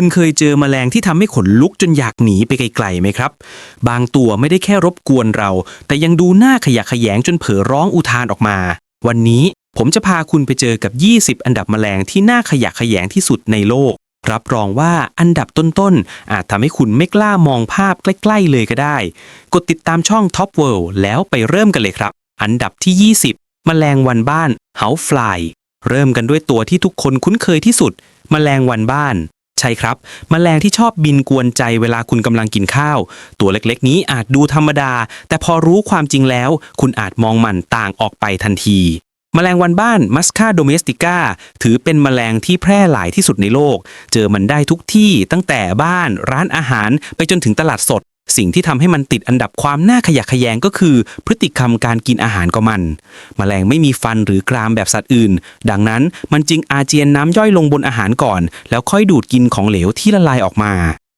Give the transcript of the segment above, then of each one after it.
คุณเคยเจอแมลงที่ทำให้ขนลุกจนอยากหนีไปไกลๆไหมครับ บางตัวไม่ได้แค่รบกวนเรา แต่ยังดูหน้าขยะแขยงจนเผลอร้องอุทานออกมา วันนี้ผมจะพาคุณไปเจอกับ 20 อันดับแมลงที่น่าขยะแขยงที่สุดในโลก รับรองว่าอันดับต้นๆ อาจทำให้คุณไม่กล้ามองภาพใกล้ๆเลยก็ได้ กดติดตามช่อง Top World แล้วไปเริ่มกันเลยครับ อันดับที่ 20 แมลงวันบ้าน House Fly เริ่มกันด้วยตัวที่ทุกคนคุ้นเคยที่สุดแมลงวันบ้าน ใช่ครับแมลงที่ชอบบินกวนใจเวลาคุณกำลังกินข้าว ตัวเล็กๆ นี้อาจดูธรรมดา แต่พอรู้ความจริงแล้ว คุณอาจมองมันต่างออกไปทันทีแมลงวันบ้านมัสคาโดเมสติก้าถือเป็นแมลงที่แพร่หลายที่สุดในโลก เจอมันได้ทุกที่ตั้งแต่บ้านร้านอาหารไปจนถึงตลาดสด สิ่งที่ทำให้มันติดอันดับความน่าขยะแขยงก็คือ พฤติกรรมการกินอาหารของมันแมลงไม่มีฟันหรือกรามแบบสัตว์อื่น ดังนั้นมันจึงอาเจียนน้ำย่อยลงบนอาหารก่อน แล้วค่อยดูดกินของเหลวที่ละลายออกมา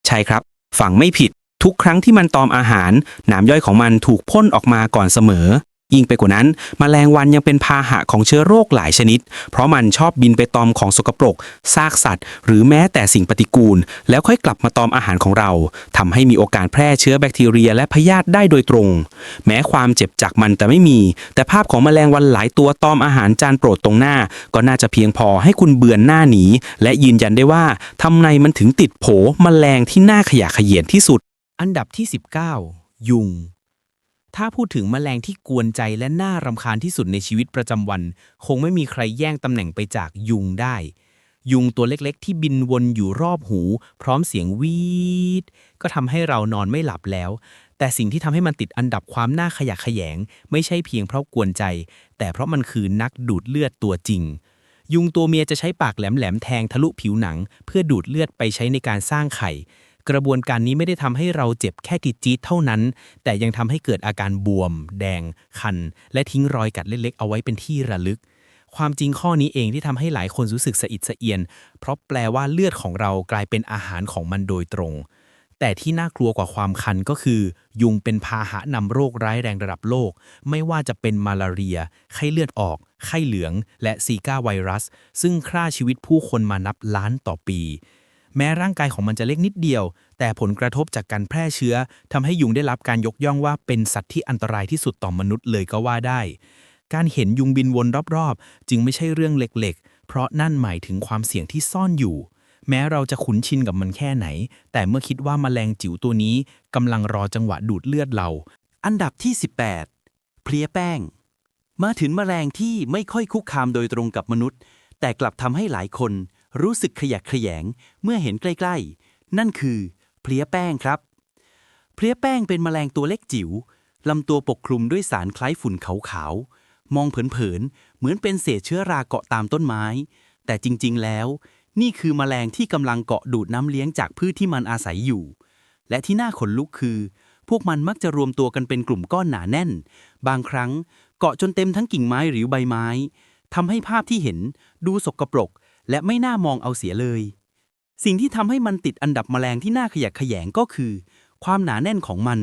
ใช่ครับ ฝังไม่ผิด ทุกครั้งที่มันตอมอาหาร น้ำย่อยของมันถูกพ่นออกมาก่อนเสมอ ยิ่งไปกว่านั้นแมลงวันยังเป็นพาหะของเชื้อโรคหลายชนิด เพราะมันชอบบินไปตอมของสกปรก ซากสัตว์ หรือแม้แต่สิ่งปฏิกูล แล้วค่อยกลับมาตอมอาหารของเราทำให้มีโอกาสแพร่เชื้อแบคทีเรียและพยาธิได้โดยตรง แม้ความเจ็บจากมันแต่ไม่มี แต่ภาพของแมลงวันหลายตัวตอมอาหารจานโปรดตรงหน้า ก็น่าจะเพียงพอให้คุณเบือนหน้าหนี และยืนยันได้ว่าทำไมมันถึงติดโผแมลงที่น่าขยะขยงที่สุด อันดับที่ 19 ยุง ถ้าพูดถึงแมลงที่กวนใจและน่ารำคาญที่สุดในชีวิตประจำวัน คงไม่มีใครแย่งตำแหน่งไปจากยุงได้ ยุงตัวเล็กๆ ที่บินวนอยู่รอบหู พร้อมเสียงวีด ก็ทำให้เรานอนไม่หลับแล้ว แต่สิ่งที่ทำให้มันติดอันดับความน่าขยะแขยง ไม่ใช่เพียงเพราะกวนใจ แต่เพราะมันคือนักดูดเลือดตัวจริง ยุงตัวเมียจะใช้ปากแหลมๆแทงทะลุผิวหนัง เพื่อดูดเลือดไปใช้ในการสร้างไข่ กระบวนการนี้ไม่ได้ทำให้เราเจ็บแค่ติดจี๊ดเท่านั้น แต่ยังทำให้เกิดอาการบวม แดง คัน และทิ้งรอยกัดเล็กๆ เอาไว้เป็นที่ระลึก ความจริงข้อนี้เองที่ทำให้หลายคนรู้สึกสะอิดสะเอียน เพราะแปลว่าเลือดของเรากลายเป็นอาหารของมันโดยตรง แต่ที่น่ากลัวกว่าความคันก็คือ ยุงเป็นพาหะนำโรคร้ายแรงระดับโลก ไม่ว่าจะเป็นมาลาเรีย ไข้เลือดออก ไข้เหลือง และซีกาไวรัส ซึ่งฆ่าชีวิตผู้คนมานับล้านต่อปี แม้ร่างกายของมันจะเล็กนิดเดียว แต่ผลกระทบจากการแพร่เชื้อทำให้ยุงได้รับการยกย่องว่าเป็นสัตว์ที่อันตรายที่สุดต่อมนุษย์เลยก็ว่าได้ การเห็นยุงบินวนรอบๆ จึงไม่ใช่เรื่องเล็กๆ เพราะนั่นหมายถึงความเสี่ยงที่ซ่อนอยู่ แม้เราจะคุ้นชินกับมันแค่ไหน แต่เมื่อคิดว่าแมลงจิ๋วตัวนี้กำลังรอจังหวะดูดเลือดเรา อันดับที่ 18 เพลียแป้ง มาถึงแมลงที่ไม่ค่อยคุกคามโดยตรงกับมนุษย์ แต่กลับทำให้หลายคน รู้สึกขยะแขยงเมื่อเห็นใกล้ๆ นั่นคือเพลี้ยแป้งครับ เพลี้ยแป้งเป็นแมลงตัวเล็กจิ๋วลำตัวปกคลุมด้วยสารคล้ายฝุ่นขาวๆ มองเผินๆ เหมือนเป็นเศษเชื้อราเกาะตามต้นไม้ แต่จริงๆ แล้ว นี่คือแมลงที่กำลังเกาะดูดน้ำเลี้ยงจากพืชที่มันอาศัยอยู่ และที่น่าขนลุกคือ พวกมันมักจะรวมตัวกันเป็นกลุ่มก้อนหนาแน่น บางครั้งเกาะจนเต็มทั้งกิ่งไม้หรือใบไม้ทำให้ภาพที่เห็นดูสกปรก และไม่น่ามองเอาเสียเลย สิ่งที่ทำให้มันติดอันดับแมลงที่น่าขยะแขยงก็คือ ความหนาแน่นของมัน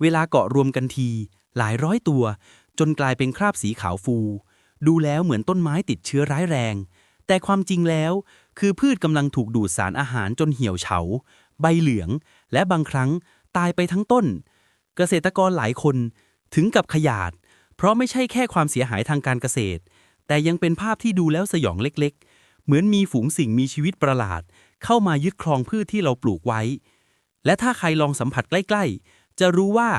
เวลาเกาะรวมกันที หลายร้อยตัว จนกลายเป็นคราบสีขาวฟู ดูแล้วเหมือนต้นไม้ติดเชื้อร้ายแรง แต่ความจริงแล้ว คือพืชกำลังถูกดูดสารอาหารจนเหี่ยวเฉา ใบเหลือง และบางครั้งตายไปทั้งต้น เกษตรกรหลายคนถึงกับขยาด เพราะไม่ใช่แค่ความเสียหายทางการเกษตร แต่ยังเป็นภาพที่ดูแล้วสยองเล็กๆ เหมือนมีฝูงสิ่งมีชีวิตประหลาด เข้ามายึดครองพืชที่เราปลูกไว้ และถ้าใครลองสัมผัสใกล้ ๆ จะรู้ว่า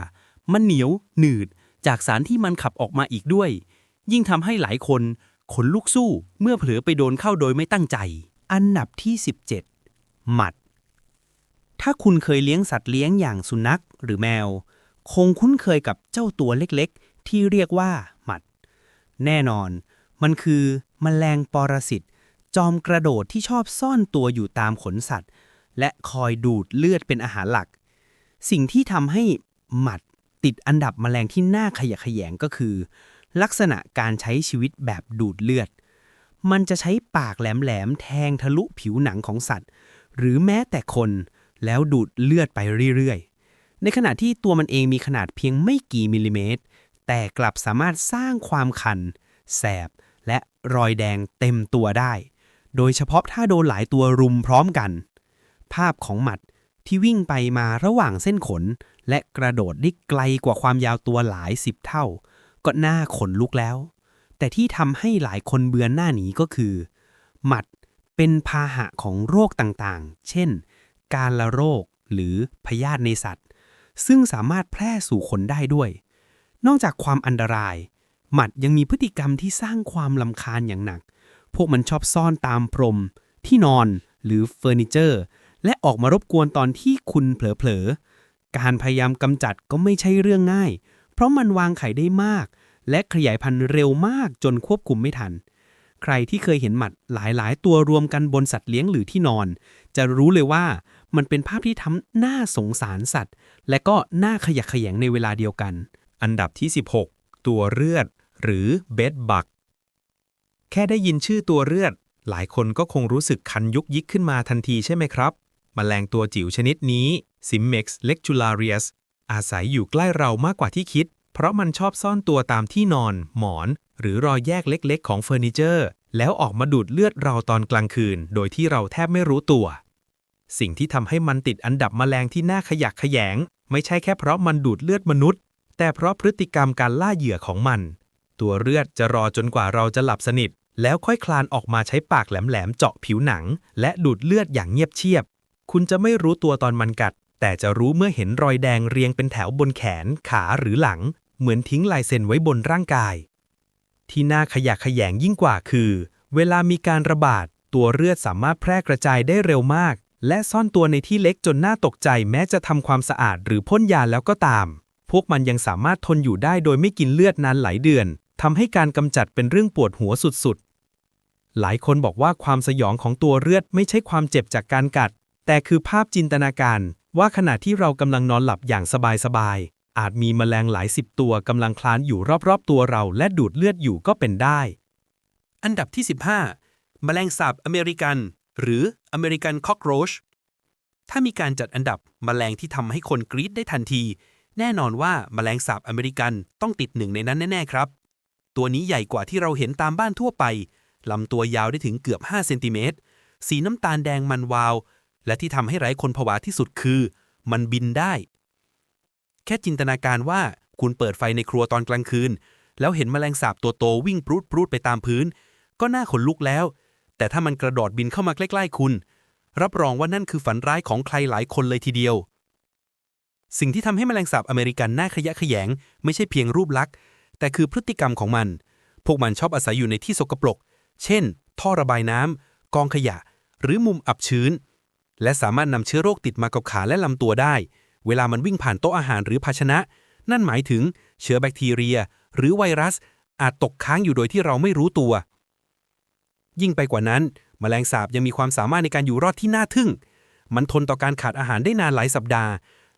มันเหนียว หนืด จากสารที่มันขับออกมาอีกด้วย ยิ่งทำให้หลายคนขนลุกสู้เมื่อเผลอไปโดนเข้าโดยไม่ตั้งใจ อันดับที่ 17 หมัด ถ้าคุณเคยเลี้ยงสัตว์เลี้ยงอย่างสุนัขหรือแมว คงคุ้นเคยกับเจ้าตัวเล็กๆ ที่เรียกว่าหมัด แน่นอน มันคือมแมลงปรสิต จอมกระโดดที่ชอบซ่อนตัวอยู่ตามขนสัตว์ และคอยดูดเลือดเป็นอาหารหลัก สิ่งที่ทำให้หมัดติดอันดับแมลงที่น่าขยะแขยงก็คือ ลักษณะการใช้ชีวิตแบบดูดเลือด มันจะใช้ปากแหลมๆแทงทะลุผิวหนังของสัตว์ หรือแม้แต่คนแล้วดูดเลือดไปเรื่อยๆ ในขณะที่ตัวมันเองมีขนาดเพียงไม่กี่มิลลิเมตร แต่กลับสามารถสร้างความคัน แสบ และรอยแดงเต็มตัวได้ โดยเฉพาะถ้าโดนหลายตัวรุมพร้อมกัน ภาพของหมัดที่วิ่งไปมาระหว่างเส้นขน และกระโดดได้ไกลกว่าความยาวตัวหลายสิบเท่า ก็น่าขนลุกแล้ว แต่ที่ทำให้หลายคนเบือนหน้าหนีก็คือ หมัดเป็นพาหะของโรคต่างๆ เช่น การละโรคหรือพยาธิในสัตว์ ซึ่งสามารถแพร่สู่คนได้ด้วย นอกจากความอันตราย หมัดยังมีพฤติกรรมที่สร้างความลำคาญอย่างหนัก พวกมันชอบซ่อนตามพรม ที่นอนหรือเฟอร์นิเจอร์ และออกมารบกวนตอนที่คุณเผลอๆ การพยายามกำจัดก็ไม่ใช่เรื่องง่าย เพราะมันวางไข่ได้มาก และขยายพันธุ์เร็วมากจนควบคุมไม่ทัน ใครที่เคยเห็นหมัดหลายๆ ตัวรวมกันบนสัตว์เลี้ยงหรือที่นอน จะรู้เลยว่ามันเป็นภาพที่ทำหน้าสงสารสัตว์ และก็หน่าขยะแขยงในเวลาเดียวกัน อันดับที่ 16 ตัวเลือดหรือเบดบัก แค่ได้ยินชื่อตัวเลือด หลายคนก็คงรู้สึกคันยุกยิกขึ้นมาทันทีใช่ไหมครับมแมลงตัวจิ๋วชนิดนี้ Simmex lectularius อาศัยอยู่ใกล้เรามากกว่าที่คิด เพราะมันชอบซ่อนตัวตามที่นอน หมอน หรือรอยแยกเล็กๆ ของเฟอร์นิเจอร์ แล้วออกมาดูดเลือดเราตอนกลางคืน โดยที่เราแทบไม่รู้ตัว สิ่งที่ทำให้มันติดอันดับแมลงที่น่าขยักขยง ไม่ใช่แค่เพราะมันดูดเลือดมนุษย์ แต่เพราะพฤติกรรมการล่าเหยื่อของมัน ตัวเลือดจะรอจนกว่าเราจะหลับสนิท แล้วค่อยคลานออกมาใช้ปากแหลมๆเจาะผิวหนัง และดูดเลือดอย่างเงียบเชียบ คุณจะไม่รู้ตัวตอนมันกัด แต่จะรู้เมื่อเห็นรอยแดงเรียงเป็นแถวบนแขน ขาหรือหลัง เหมือนทิ้งลายเซ็นไว้บนร่างกาย ที่น่าขยะแขยงยิ่งกว่าคือ เวลามีการระบาด ตัวเลือดสามารถแพร่กระจายได้เร็วมาก และซ่อนตัวในที่เล็กจนน่าตกใจแม้จะทำความสะอาดหรือพ่นยาแล้วก็ตามพวกมันยังสามารถทนอยู่ได้โดยไม่กินเลือดนานหลายเดือน ทำให้การกำจัดเป็นเรื่องปวดหัวสุดๆ หลายคนบอกว่าความสยองของตัวเลือดไม่ใช่ความเจ็บจากการกัด แต่คือภาพจินตนาการว่าขณะที่เรากำลังนอนหลับอย่างสบายๆ อาจมีแมลงหลายสิบตัวกำลังคลานอยู่รอบๆ ตัวเราและดูดเลือดอยู่ก็เป็นได้ อันดับที่ 15 แมลงสาบอเมริกัน หรืออเมริกันคอกโรชถ้ามีการจัดอันดับแมลงที่ทำให้คนกรี๊ดได้ทันที แน่นอนว่าแมลงสาบอเมริกันต้องติดหนึ่งในนั้นแน่ ๆ ครับ ตัวนี้ใหญ่กว่าที่เราเห็นตามบ้านทั่วไป ลำตัวยาวได้ถึงเกือบ 5 เซนติเมตร สีน้ำตาลแดงมันวาว และที่ทำให้ไร้คนผวาที่สุดคือ มันบินได้ แค่จินตนาการว่าคุณเปิดไฟในครัวตอนกลางคืน แล้วเห็นแมลงสาบตัวโตวิ่งปรูดปรูดไปตามพื้น ก็น่าขนลุกแล้ว แต่ถ้ามันกระโดดบินเข้ามาใกล้ ๆ คุณ รับรองว่านั่นคือฝันร้ายของใครหลายคนเลยทีเดียว สิ่งที่ทำให้แมลงสาบอเมริกันน่าขยะแขยง ไม่ใช่เพียงรูปลักษณ์ แต่คือพฤติกรรมของมัน พวกมันชอบอาศัยอยู่ในที่สกปรก เช่น ท่อระบายน้ำกองขยะ หรือมุมอับชื้น และสามารถนำเชื้อโรคติดมากับขาและลำตัวได้ เวลามันวิ่งผ่านโต๊ะอาหารหรือภาชนะ นั่นหมายถึงเชื้อแบคทีเรีย หรือไวรัส อาจตกค้างอยู่โดยที่เราไม่รู้ตัว ยิ่งไปกว่านั้นแมลงสาบยังมีความสามารถในการอยู่รอดที่น่าทึ่ง มันทนต่อการขาดอาหารได้นานหลายสัปดาห์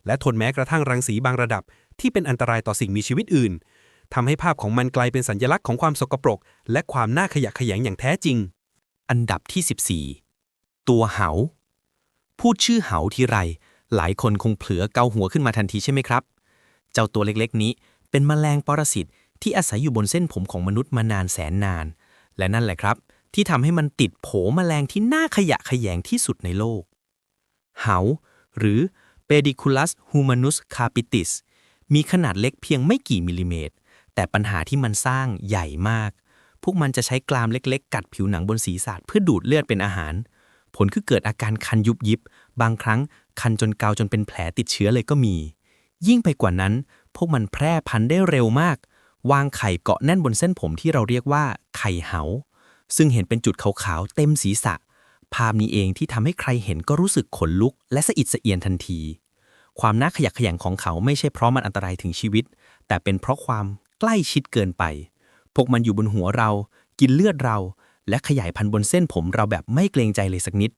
และทนแม้กระทั่งรังสีบางระดับที่เป็นอันตรายต่อสิ่งมีชีวิตอื่น ทำให้ภาพของมันกลายเป็นสัญลักษณ์ของความสกปรก และความน่าขยะแขยงอย่างแท้จริง อันดับที่ 14 ตัวเหา พูดชื่อเหาทีไร หลายคนคงเผลอเกาหัวขึ้นมาทันทีใช่ไหมครับ เจ้าตัวเล็กๆนี้เป็นแมลงปรสิตที่อาศัยอยู่บนเส้นผมของมนุษย์มานานแสนนาน และนั่นแหละครับ ที่ทำให้มันติดโผแมลงที่น่าขยะแขยงที่สุดในโลก เหา หรือ Pediculus humanus capitis มีขนาดเล็กเพียงไม่กี่มิลลิเมตร แต่ปัญหาที่มันสร้างใหญ่มาก พวกมันจะใช้กรามเล็กๆ กัดผิวหนังบนศีรษะเพื่อดูดเลือดเป็นอาหาร ผลคือเกิดอาการคันยุบยิบบางครั้งคันจนเกาจนเป็นแผลติดเชื้อเลยก็มี ยิ่งไปกว่านั้น พวกมันแพร่พันธุ์ได้เร็วมาก วางไข่เกาะแน่นบนเส้นผมที่เราเรียกว่าไข่เหา ซึ่งเห็นเป็นจุดขาวๆเต็มศีรษะ ภาพนี้เองที่ทำให้ใครเห็นก็รู้สึกขนลุก และสะอิดสะเอียนทันที ความน่าขยักขยงของเขาไม่ใช่เพราะมันอันตรายถึงชีวิต แต่เป็นเพราะความ ใกล้ชิดเกินไป พวกมันอยู่บนหัวเรา กินเลือดเรา และขยายพันธุ์บนเส้นผมเราแบบไม่เกรงใจเลยสักนิด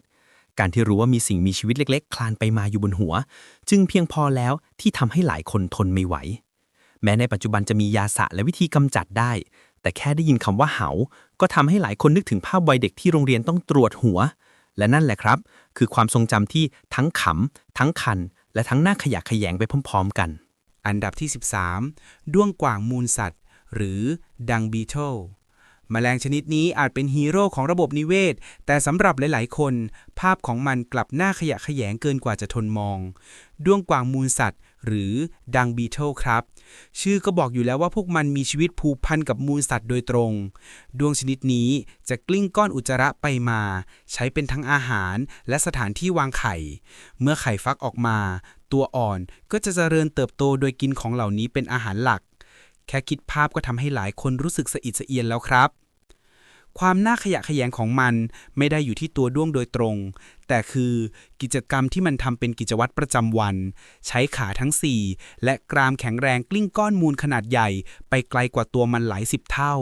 การที่รู้ว่ามีสิ่งมีชีวิตเล็ก ๆ คลานไปมาอยู่บนหัว จึงเพียงพอแล้วที่ทำให้หลายคนทนไม่ไหว แม้ในปัจจุบันจะมียาสระและวิธีกำจัดได้ แต่แค่ได้ยินคำว่าเหา ก็ทำให้หลายคนนึกถึงภาพวัยเด็กที่โรงเรียนต้องตรวจหัว และนั่นแหละครับ คือความทรงจำที่ทั้งขำทั้งคัน และทั้งน่าขยะแขยงไปพร้อม ๆ กัน อันดับที่ 13 ด้วงกว่างมูลสัตว์ หรือดังบีเทิลแมลงชนิดนี้อาจเป็นฮีโร่ของระบบนิเวศ แต่สำหรับหลาย ๆ คน ภาพของมันกลับน่าขยะแขยงเกินกว่าจะทนมอง ด้วงกวางมูลสัตว์ หรือดังบีเทิลครับ ชื่อก็บอกอยู่แล้วว่าพวกมันมีชีวิตผูกพันกับมูลสัตว์โดยตรง ดวงชนิดนี้จะกลิ้งก้อนอุจจาระไปมา ใช้เป็นทั้งอาหารและสถานที่วางไข่ เมื่อไข่ฟักออกมา ตัวอ่อนก็จะเจริญเติบโตโดยกินของเหล่านี้เป็นอาหารหลัก แค่คิดภาพก็ทำให้หลายคนรู้สึกสะอิดสะเอียนแล้วครับ ความน่าขยะแขยงของมันไม่ได้อยู่ที่ตัวด้วงโดยตรง แต่คือกิจกรรมที่มันทำเป็นกิจวัตรประจำวัน ใช้ขาทั้ง 4 และกรามแข็งแรงกลิ้งก้อนมูลขนาดใหญ่ ไปไกลกว่าตัวมันหลายสิบเท่า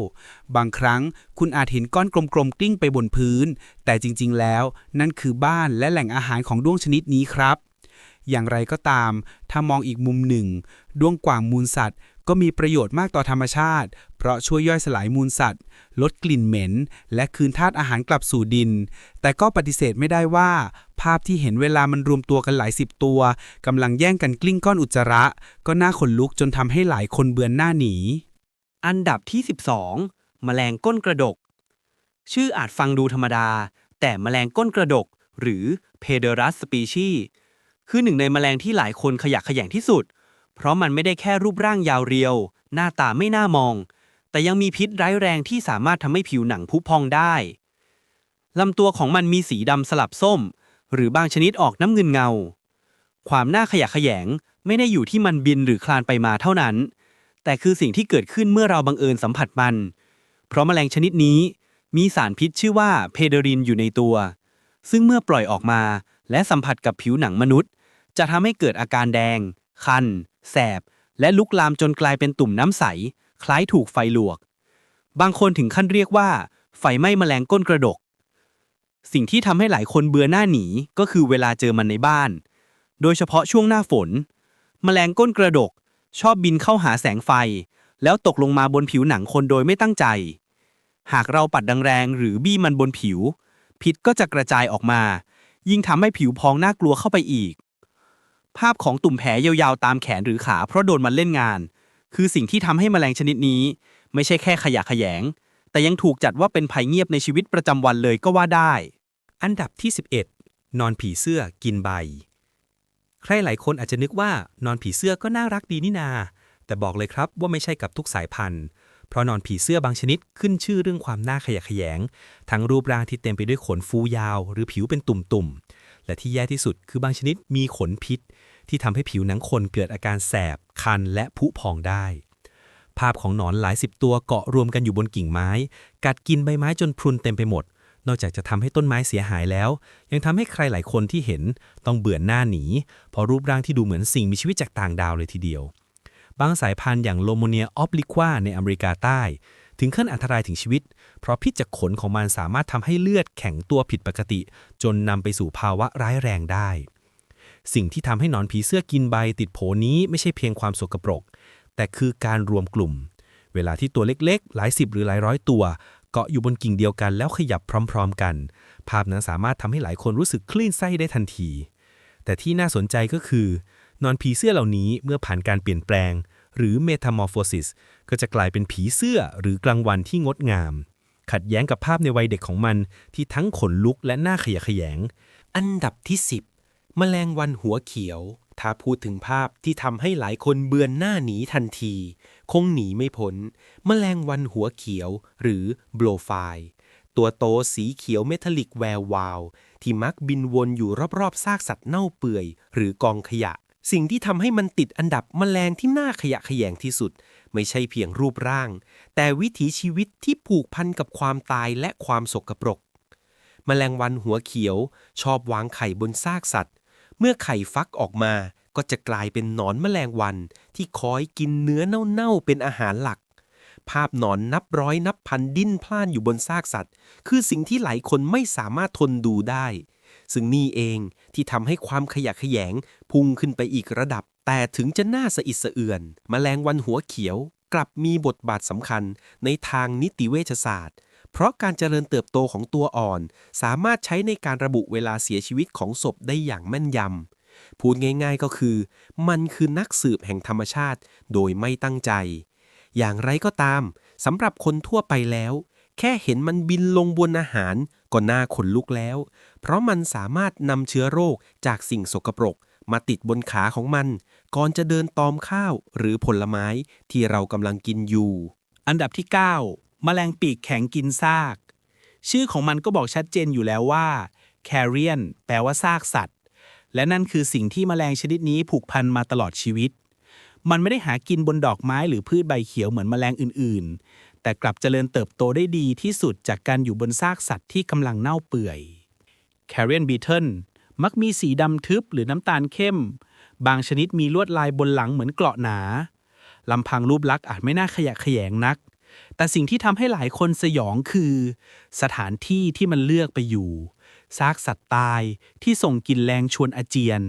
บางครั้งคุณอาจเห็นก้อนกลมๆกลิ้งไปบนพื้น แต่จริง ๆ แล้วนั่นคือบ้านและแหล่งอาหารของด้วงชนิดนี้ครับอย่างไรก็ตาม ถ้ามองอีกมุมหนึ่งด้วงกว่างมูลสัตว์ก็มีประโยชน์มากต่อธรรมชาติ เพราะช่วยย่อยสลายมูลสัตว์ ลดกลิ่นเหม็น และคืนธาตุอาหารกลับสู่ดิน แต่ก็ปฏิเสธไม่ได้ว่า ภาพที่เห็นเวลามันรวมตัวกันหลายสิบตัวกำลังแย่งกันกลิ้งก้อนอุจจาระ ก็น่าขนลุกจนทำให้หลายคนเบือนหน้าหนี อันดับที่ 12 แมลงก้นกระดก ชื่ออาจฟังดูธรรมดา แต่แมลงก้นกระดก หรือ Pederas species คือหนึ่งในแมลงที่หลายคนขยะแขยงที่สุดเพราะมันไม่ได้แค่รูปร่างยาวเรียว หน้าตาไม่น่ามอง แต่ยังมีพิษร้ายแรงที่สามารถทำให้ผิวหนังพุพองได้ลำตัวของมันมีสีดำสลับส้ม หรือบางชนิดออกน้ำเงินเงา ความน่าขยะแขยงไม่ได้อยู่ที่มันบินหรือคลานไปมาเท่านั้น แต่คือสิ่งที่เกิดขึ้นเมื่อเราบังเอิญสัมผัสมัน เพราะแมลงชนิดนี้มีสารพิษชื่อว่าเพเดรินอยู่ในตัว ซึ่งเมื่อปล่อยออกมาและสัมผัสกับผิวหนังมนุษย์ จะทำให้เกิดอาการแดง คัน แสบ และลุกลามจนกลายเป็นตุ่มน้ำใส คล้ายถูกไฟลวก บางคนถึงขั้นเรียกว่า ไฟไหม้แมลงก้นกระดก สิ่งที่ทำให้หลายคนเบื่อหน้าหนีก็คือเวลาเจอมันในบ้าน โดยเฉพาะช่วงหน้าฝน แมลงก้นกระดก ชอบบินเข้าหาแสงไฟ แล้วตกลงมาบนผิวหนังคนโดยไม่ตั้งใจ หากเราปัดดังแรงหรือบี้มันบนผิว พิษก็จะกระจายออกมา ยิ่งทำให้ผิวพองน่ากลัวเข้าไปอีก ภาพของตุ่มแผลยาวๆตามแขนหรือขาเพราะโดนมันเล่นงาน คือสิ่งที่ทำให้แมลงชนิดนี้ ไม่ใช่แค่ขยะแขยง แต่ยังถูกจัดว่าเป็นภัยเงียบในชีวิตประจำวันเลยก็ว่าได้ อันดับที่ 11 นอนผีเสื้อกินใบ ใครหลายคนอาจจะนึกว่านอนผีเสื้อก็น่ารักดีนี่นา แต่บอกเลยครับว่าไม่ใช่กับทุกสายพันธุ์เพราะนอนผีเสื้อบางชนิดขึ้นชื่อเรื่องความน่าขยะแขยง ทั้งรูปร่างที่เต็มไปด้วยขนฟูยาว หรือผิวเป็นตุ่มๆ และที่แย่ที่สุดคือบางชนิดมีขนพิษ ที่ทำให้ผิวหนังคนเกิดอาการแสบ คันและผุพองได้ ภาพของหนอนหลายสิบตัวเกาะรวมกันอยู่บนกิ่งไม้ กัดกินใบไม้จนพรุนเต็มไปหมด นอกจากจะทำให้ต้นไม้เสียหายแล้ว ยังทำให้ใครหลายคนที่เห็นต้องเบื่อหน้าหนีเพราะรูปร่างที่ดูเหมือนสิ่งมีชีวิตจากต่างดาวเลยทีเดียว บางสายพันธุ์อย่างโลโมเนียออฟลิควาในอเมริกาใต้ ถึงขั้นอันตรายถึงชีวิต เพราะพิษจากขนของมันสามารถทำให้เลือดแข็งตัวผิดปกติ จนนำไปสู่ภาวะร้ายแรงได้ สิ่งที่ทำให้หนอนผีเสื้อกินใบติดโผนี้ไม่ใช่เพียงความสกปรก แต่คือการรวมกลุ่ม เวลาที่ตัวเล็กๆ หลายสิบหรือหลายร้อยตัว เกาะอยู่บนกิ่งเดียวกันแล้วขยับพร้อม ๆ กัน ภาพนั้นสามารถทำให้หลายคนรู้สึกคลื่นไส้ได้ทันที แต่ที่น่าสนใจก็คือนอนผีเสื้อเหล่านี้เมื่อผ่านการเปลี่ยนแปลง หรือ metamorphosis ก็จะกลายเป็นผีเสื้อหรือกลางวันที่งดงาม ขัดแย้งกับภาพในวัยเด็กของมัน ที่ทั้งขนลุกและหน่าขยะแขยง อันดับที่ 10 แมลงวันหัวเขียว ถ้าพูดถึงภาพที่ทำให้หลายคนเบือนหน้าหนีทันที คงหนีไม่พ้นแมลงวันหัวเขียว หรือโบลไฟตัวโตสีเขียวเมทัลลิกแวววาว ที่มักบินวนอยู่รอบๆซากสัตว์เน่าเปื่อย หรือกองขยะ สิ่งที่ทำให้มันติดอันดับแมลงที่น่าขยะแขยงที่สุด ไม่ใช่เพียงรูปร่าง แต่วิถีชีวิตที่ผูกพันกับความตายและความสกปรก แมลงวันหัวเขียว ชอบวางไข่บนซากสัตว์ เมื่อไข่ฟักออกมาก็จะกลายเป็นหนอนแมลงวันที่คอยกินเนื้อเน่าๆเป็นอาหารหลัก ภาพหนอนนับร้อยนับพันดิ้นพล่านอยู่บนซากสัตว์ คือสิ่งที่หลายคนไม่สามารถทนดูได้ ซึ่งนี่เองที่ทำให้ความขยะแขยง พุ่งขึ้นไปอีกระดับ แต่ถึงจะน่าสะอิดสะเอือนแมลงวันหัวเขียว กลับมีบทบาทสำคัญในทางนิติเวชศาสตร์ เพราะการเจริญเติบโตของตัวอ่อน สามารถใช้ในการระบุเวลาเสียชีวิตของศพได้อย่างแม่นยำพูดง่ายๆก็คือ มันคือนักสืบแห่งธรรมชาติ โดยไม่ตั้งใจ อย่างไรก็ตามสำหรับคนทั่วไปแล้ว แค่เห็นมันบินลงบนอาหาร ก็น่าขนลุกแล้ว เพราะมันสามารถนำเชื้อโรคจากสิ่งสกปรก มาติดบนขาของมัน ก่อนจะเดินตอมข้าวหรือผลไม้ที่เรากำลังกินอยู่ อันดับที่ 9 แมลงปีกแข็งกินซาก ชื่อของมันก็บอกชัดเจนอยู่แล้วว่า carrion แปลว่าซากสัตว์ และนั่นคือสิ่งที่แมลงชนิดนี้ผูกพันมาตลอดชีวิตมันไม่ได้หากินบนดอกไม้หรือพืชใบเขียวเหมือนแมลงอื่น แต่กลับเจริญเติบโตได้ดีที่สุดจากการอยู่บนซากสัตว์ที่กำลังเน่าเปื่อย carrion beetle มักมีสีดำทึบหรือน้ำตาลเข้ม บางชนิดมีลวดลายบนหลังเหมือนเกราะหนาลำพังรูปลักษณ์อาจไม่น่าขยะแขยงนัก แต่สิ่งที่ทำให้หลายคนสยองคือ สถานที่ที่มันเลือกไปอยู่ซากสัตว์ตายที่ส่งกลิ่นแรงชวนอาเจียน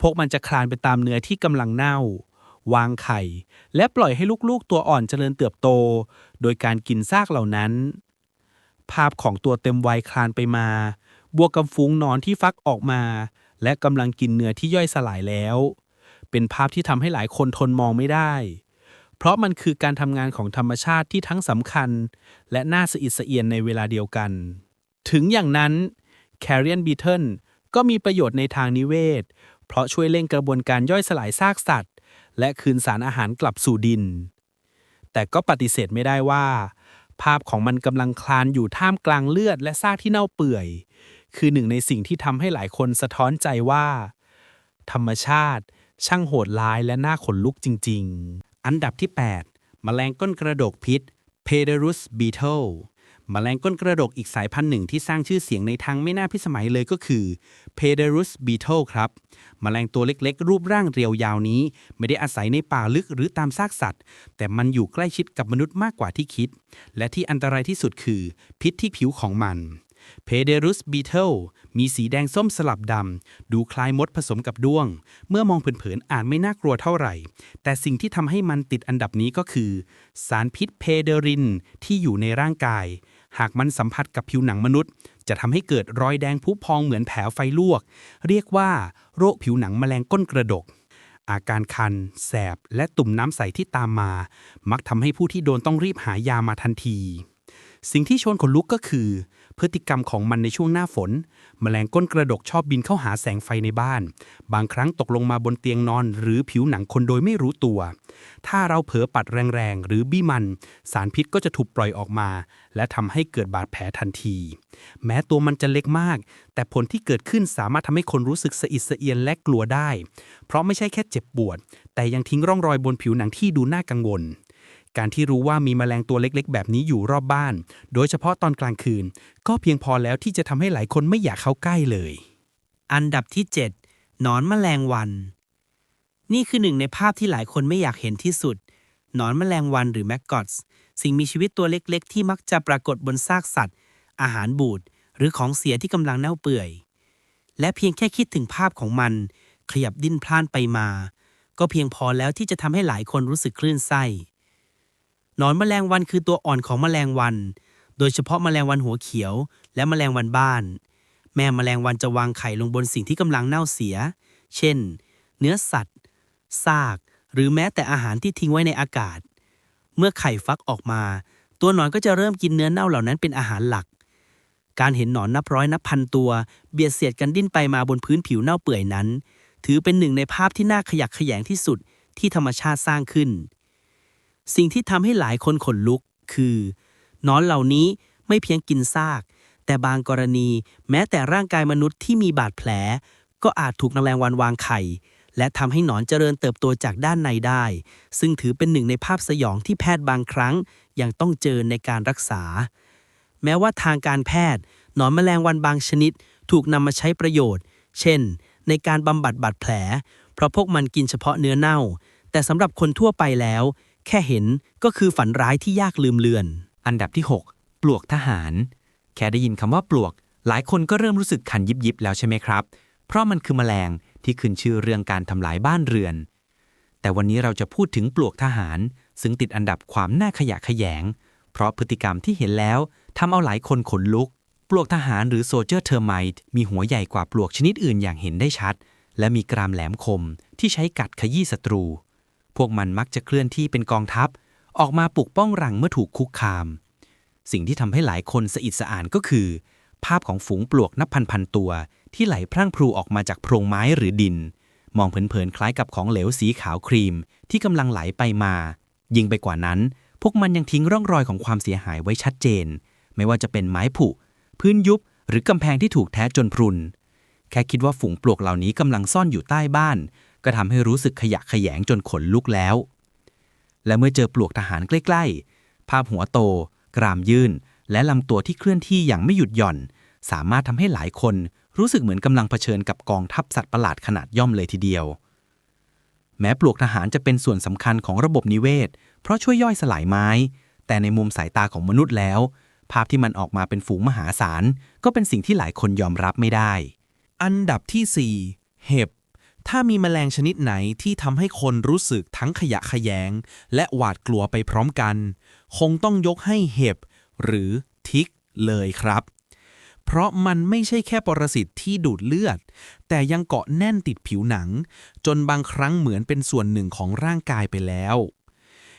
พวกมันจะคลานไปตามเนื้อที่กำลังเน่า วางไข่ และปล่อยให้ลูกๆตัวอ่อนเจริญเติบโต โดยการกินซากเหล่านั้น ภาพของตัวเต็มวัยคลานไปมา บวกกับฝูงนอนที่ฟักออกมา และกำลังกินเนื้อที่ย่อยสลายแล้ว เป็นภาพที่ทำให้หลายคนทนมองไม่ได้ เพราะมันคือการทำงานของธรรมชาติที่ทั้งสำคัญ และน่าสะอิดสะเอียนในเวลาเดียวกัน ถึงอย่างนั้น Carrion Beetle ก็มีประโยชน์ในทางนิเวศ เพราะช่วยเร่งกระบวนการย่อยสลายซากสัตว์ และคืนสารอาหารกลับสู่ดิน แต่ก็ปฏิเสธไม่ได้ว่า ภาพของมันกำลังคลานอยู่ท่ามกลางเลือดและซากที่เน่าเปื่อย คือหนึ่งในสิ่งที่ทำให้หลายคนสะท้อนใจว่า ธรรมชาติช่างโหดร้ายและน่าขนลุกจริง ๆ อันดับที่ 8 แมลงก้นกระดกพิษ Pederus beetle แมลงก้นกระดกอีกสายพันธุ์หนึ่งที่สร้างชื่อเสียงในทางไม่น่าพิสมัยเลยก็คือ Pederus beetle ครับแมลงตัวเล็กๆ รูปร่างเรียวยาวนี้ ไม่ได้อาศัยในป่าลึกหรือตามซากสัตว์ แต่มันอยู่ใกล้ชิดกับมนุษย์มากกว่าที่คิด และที่อันตรายที่สุดคือ พิษที่ผิวของมัน Pederus beetle มีสีแดงส้มสลับดำ ดูคล้ายมดผสมกับด้วง เมื่อมองเผินๆอาจไม่น่ากลัวเท่าไหร่ แต่สิ่งที่ทำให้มันติดอันดับนี้ก็คือ สารพิษเพเดรินที่อยู่ในร่างกาย หากมันสัมผัสกับผิวหนังมนุษย์ จะทำให้เกิดรอยแดงพุพองเหมือนแผลไฟลวก เรียกว่า โรคผิวหนังแมลงก้นกระดก อาการคัน แสบ และตุ่มน้ำใสที่ตามมา มักทำให้ผู้ที่โดนต้องรีบหายามาทันที สิ่งที่ชวนขนลุกก็คือ พฤติกรรมของมันในช่วงหน้าฝน แมลงก้นกระดกชอบบินเข้าหาแสงไฟในบ้าน บางครั้งตกลงมาบนเตียงนอน หรือผิวหนังคนโดยไม่รู้ตัว ถ้าเราเผลอปัดแรงๆ หรือบี้มัน สารพิษก็จะถูกปล่อยออกมา และทำให้เกิดบาดแผลทันที แม้ตัวมันจะเล็กมาก แต่ผลที่เกิดขึ้นสามารถทำให้คนรู้สึกสะอิดสะเอียนและกลัวได้ เพราะไม่ใช่แค่เจ็บปวด แต่ยังทิ้งร่องรอยบนผิวหนังที่ดูน่ากังวล การที่รู้ว่ามีแมลงตัวเล็กๆ แบบนี้อยู่รอบบ้าน โดยเฉพาะตอนกลางคืน ก็เพียงพอแล้วที่จะทำให้หลายคนไม่อยากเข้าใกล้เลย อันดับที่ 7 หนอนแมลงวัน นี่คือหนึ่งในภาพที่หลายคนไม่อยากเห็นที่สุด หนอนแมลงวันหรือแมกกอตส์สิ่งมีชีวิตตัวเล็กๆ ที่มักจะปรากฏบนซากสัตว์ อาหารบูดหรือของเสียที่กำลังเน่าเปื่อย และเพียงแค่คิดถึงภาพของมัน ขยับดิ้นพล่านไปมา ก็เพียงพอแล้วที่จะทำให้หลายคนรู้สึกคลื่นไส้ หนอนแมลงวันคือตัวอ่อนของแมลงวัน โดยเฉพาะแมลงวันหัวเขียว และแมลงวันบ้าน แม่แมลงวันจะวางไข่ลงบนสิ่งที่กำลังเน่าเสีย เช่น เนื้อสัตว์ซาก หรือแม้แต่อาหารที่ทิ้งไว้ในอากาศ เมื่อไข่ฟักออกมา ตัวหนอนก็จะเริ่มกินเนื้อเน่าเหล่านั้นเป็นอาหารหลัก การเห็นหนอนนับร้อยนับพันตัว เบียดเสียดกันดิ้นไปมาบนพื้นผิวเน่าเปื่อยนั้น ถือเป็นหนึ่งในภาพที่น่าขยักขยงที่สุดที่ธรรมชาติสร้างขึ้น สิ่งที่ทำให้หลายคนขนลุกคือหนอนเหล่านี้ไม่เพียงกินซาก แต่บางกรณีแม้แต่ร่างกายมนุษย์ที่มีบาดแผล ก็อาจถูกแมลงวันวางไข่ และทำให้หนอนเจริญเติบโตจากด้านในได้ ซึ่งถือเป็นหนึ่งในภาพสยองที่แพทย์บางครั้ง ยังต้องเจอในการรักษา แม้ว่าทางการแพทย์ หนอนแมลงวันบางชนิด ถูกนำมาใช้ประโยชน์ เช่น ในการบำบัดบาดแผล เพราะพวกมันกินเฉพาะเนื้อเน่า แต่สำหรับคนทั่วไปแล้ว แค่เห็นก็คือฝันร้ายที่ยากลืมเลือน อันดับที่ 6 ปลวกทหาร แค่ได้ยินคำว่าปลวก หลายคนก็เริ่มรู้สึกคันยิบยิบแล้วใช่ไหมครับ เพราะมันคือแมลงที่ขึ้นชื่อเรื่องการทำลายบ้านเรือน แต่วันนี้เราจะพูดถึงปลวกทหาร ซึ่งติดอันดับความน่าขยะแขยง เพราะพฤติกรรมที่เห็นแล้วทำเอาหลายคนขนลุก ปลวกทหารหรือโซเจอร์เทอร์ไมต์มีหัวใหญ่กว่าปลวกชนิดอื่นอย่างเห็นได้ชัด และมีกรามแหลมคมที่ใช้กัดขยี้ศัตรู พวกมันมักจะเคลื่อนที่เป็นกองทัพ ออกมาปุกป้องรังเมื่อถูกคุกคาม สิ่งที่ทำให้หลายคนสะอิดสะอ่านก็คือ ภาพของฝูงปลวกนับพันพันๆตัว ที่ไหลพรั่งพรูออกมาจากโพรงไม้หรือดิน มองเผินๆคล้ายกับของเหลวสีขาวครีม ที่กำลังไหลไปมา ยิ่งไปกว่านั้น พวกมันยังทิ้งร่องรอยของความเสียหายไว้ชัดเจน ไม่ว่าจะเป็นไม้ผุพื้นยุบหรือกำแพงที่ถูกแท้จนพรุน แค่คิดว่าฝูงปลวกเหล่านี้กำลังซ่อนอยู่ใต้บ้าน ก็ทำให้รู้สึกขยะขยงจนขนลุกแล้ว และเมื่อเจอปลวกทหารใกล้ๆ ภาพหัวโต กรามยื่น และลำตัวที่เคลื่อนที่อย่างไม่หยุดหย่อน สามารถทำให้หลายคนรู้สึกเหมือนกำลังเผชิญกับกองทัพสัตว์ประหลาดขนาดย่อมเลยทีเดียว แม้ปลวกทหารจะเป็นส่วนสำคัญของระบบนิเวศ เพราะช่วยย่อยสลายไม้ แต่ในมุมสายตาของมนุษย์แล้ว ภาพที่มันออกมาเป็นฝูงมหาศาลก็เป็นสิ่งที่หลายคนยอมรับไม่ได้ อันดับที่ 4 เห็บ ถ้ามีแมลงชนิดไหนที่ทำให้คนรู้สึกทั้งขยะขยง และหวาดกลัวไปพร้อมกัน คงต้องยกให้เห็บ หรือทิกเลยครับ เพราะมันไม่ใช่แค่ปรสิตที่ดูดเลือด แต่ยังเกาะแน่นติดผิวหนัง จนบางครั้งเหมือนเป็นส่วนหนึ่งของร่างกายไปแล้ว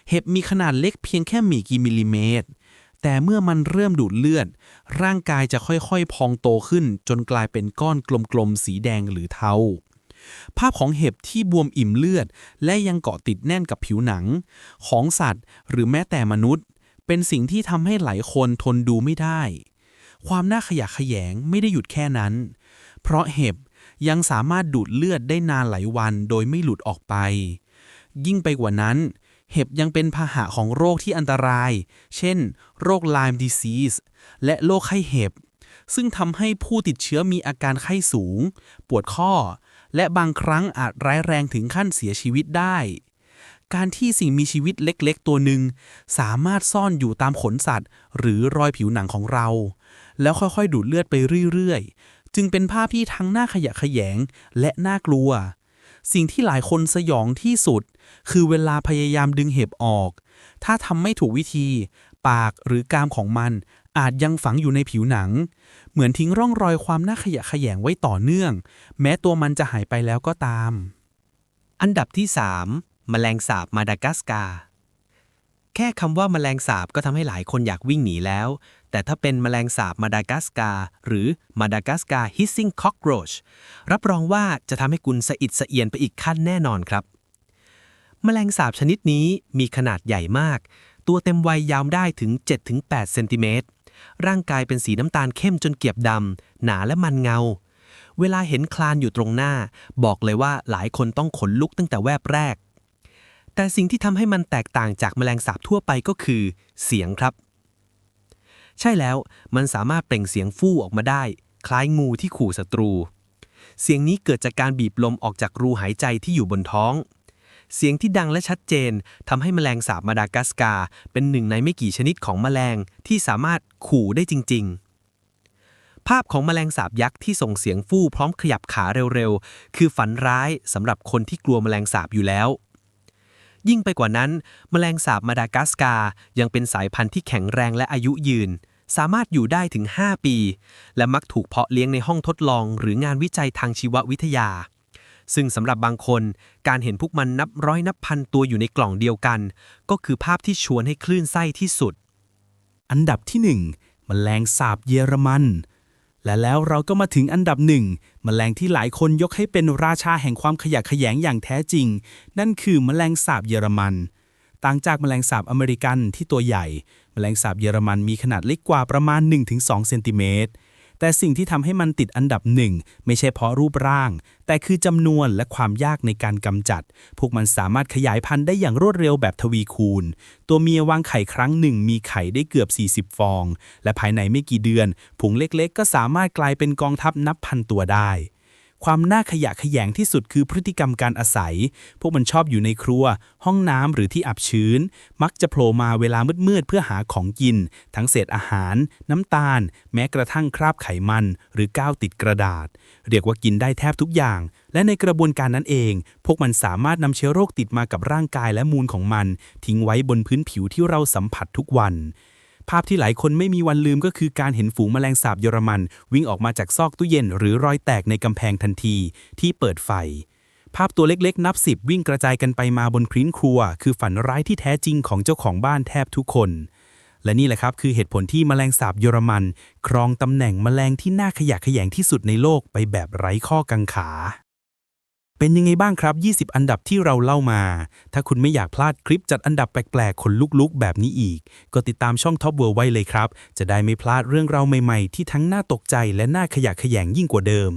เห็บมีขนาดเล็กเพียงแค่ไม่กี่มิลลิเมตร แต่เมื่อมันเริ่มดูดเลือด ร่างกายจะค่อยๆ พองโตขึ้นจนกลายเป็นก้อนกลมๆ สีแดงหรือเทา ภาพของเห็บที่บวมอิ่มเลือด และยังเกาะติดแน่นกับผิวหนัง ของสัตว์หรือแม้แต่มนุษย์ เป็นสิ่งที่ทำให้หลายคนทนดูไม่ได้ ความน่าขยะแขยงไม่ได้หยุดแค่นั้น เพราะเห็บยังสามารถดูดเลือดได้นานหลายวันโดยไม่หลุดออกไป ยิ่งไปกว่านั้น เห็บยังเป็นพาหะของโรคที่อันตราย เช่น โรค Lyme disease และโรคไข้เห็บซึ่งทำให้ผู้ติดเชื้อมีอาการไข้สูง ปวดข้อ และบางครั้งอาจร้ายแรงถึงขั้นเสียชีวิตได้ การที่สิ่งมีชีวิตเล็กๆ ตัวหนึ่งสามารถซ่อนอยู่ตามขนสัตว์ หรือรอยผิวหนังของเรา แล้วค่อยๆ ดูดเลือดไปเรื่อยๆ จึงเป็นภาพที่ทั้งน่าขยะแขยงและน่ากลัว สิ่งที่หลายคนสยองที่สุด คือเวลาพยายามดึงเห็บออก ถ้าทำไม่ถูกวิธี ปากหรือกรามของมัน อาจยังฝังอยู่ในผิวหนัง เหมือนทิ้งร่องรอยความน่าขยะแขยงไว้ต่อเนื่อง แม้ตัวมันจะหายไปแล้วก็ตาม อันดับที่ 3 แมลงสาบมาดากัสการ์แค่คำว่าแมลงสาบก็ทำให้หลายคนอยากวิ่งหนีแล้ว แต่ถ้าเป็นแมลงสาบมาดากัสการ์หรือมาดากัสการ์ hissing cockroach รับรองว่าจะทำให้คุณสะอิดสะเอียนไปอีกขั้นแน่นอนครับ แมลงสาบชนิดนี้มีขนาดใหญ่มาก ตัวเต็มวัยยาวได้ถึง 7-8 เซนติเมตร ร่างกายเป็นสีน้ำตาลเข้มจนเกียบดำหนาและมันเงา เวลาเห็นคลานอยู่ตรงหน้า บอกเลยว่าหลายคนต้องขนลุกตั้งแต่แวบแรก แต่สิ่งที่ทำให้มันแตกต่างจากแมลงสาบทั่วไปก็คือ เสียงครับ ใช่แล้วมันสามารถเปล่งเสียงฟู่ออกมาได้ คล้ายงูที่ขู่ศัตรู เสียงนี้เกิดจากการบีบลมออกจากรูหายใจที่อยู่บนท้อง เสียงที่ดังและชัดเจนทำให้แมลงสาบมาดากัสการ์เป็นหนึ่งในไม่กี่ชนิดของแมลงที่สามารถขู่ได้จริง ๆ ภาพของแมลงสาบยักษ์ที่ส่งเสียงฟู่พร้อมขยับขาเร็วๆ คือฝันร้ายสำหรับคนที่กลัวแมลงสาบอยู่แล้ว ยิ่งไปกว่านั้น แมลงสาบมาดากัสการ์ยังเป็นสายพันธุ์ที่แข็งแรงและอายุยืนสามารถอยู่ได้ถึง 5 ปี และมักถูกเพาะเลี้ยงในห้องทดลองหรืองานวิจัยทางชีววิทยา ซึ่งสำหรับบางคน การเห็นพวกมันนับร้อยนับพันตัวอยู่ในกล่องเดียวกัน ก็คือภาพที่ชวนให้คลื่นไส้ที่สุด อันดับที่1แมลงสาบเยอรมัน และแล้วเราก็มาถึงอันดับหนึ่งแมลงที่หลายคนยกให้เป็นราชาแห่งความขยะแขยงอย่างแท้จริง นั่นคือแมลงสาบเยอรมันต่างจากแมลงสาบอเมริกันที่ตัวใหญ่ แมลงสาบเยอรมันมีขนาดเล็กกว่าประมาณ 1-2 เซนติเมตร แต่สิ่งที่ทำให้มันติดอันดับหนึ่งไม่ใช่เพราะรูปร่าง แต่คือจำนวนและความยากในการกำจัด พวกมันสามารถขยายพันธุ์ได้อย่างรวดเร็วแบบทวีคูณ ตัวเมียวางไข่ครั้งหนึ่งมีไข่ได้เกือบ 40 ฟอง และภายในไม่กี่เดือนผงเล็กๆ ก็สามารถกลายเป็นกองทัพนับพันตัวได้ ความน่าขยะแขยงที่สุดคือพฤติกรรมการอาศัย พวกมันชอบอยู่ในครัว ห้องน้ำหรือที่อับชื้น มักจะโผล่มาเวลามืดๆเพื่อหาของกิน ทั้งเศษอาหาร น้ำตาล แม้กระทั่งคราบไขมัน หรือก้าวติดกระดาษ เรียกว่ากินได้แทบทุกอย่าง และในกระบวนการนั้นเอง พวกมันสามารถนำเชื้อโรคติดมากับร่างกายและมูลของมัน ทิ้งไว้บนพื้นผิวที่เราสัมผัสทุกวัน ภาพที่หลายคนไม่มีวันลืมก็คือการเห็นฝูงแมลงสาบเยอรมัน วิ่งออกมาจากซอกตู้เย็น หรือรอยแตกในกำแพงทันที ที่เปิดไฟ ภาพตัวเล็กๆ นับสิบวิ่งกระจายกันไปมาบนพื้นครัว คือฝันร้ายที่แท้จริงของเจ้าของบ้านแทบทุกคน และนี่แหละครับคือเหตุผลที่แมลงสาบเยอรมัน ครองตำแหน่งแมลงที่น่าขยะแขยงที่สุดในโลกไปแบบไร้ข้อกังขา เป็นยังไงบ้างครับ 20 อันดับที่เราเล่ามา ถ้าคุณไม่อยากพลาดคลิปจัดอันดับแปลกๆขนลุกๆ แบบนี้อีก ก็ติดตามช่อง Top World ไว้เลยครับ จะได้ไม่พลาดเรื่องราวใหม่ๆ ที่ทั้งน่าตกใจและน่าขยะแขยงยิ่งกว่าเดิม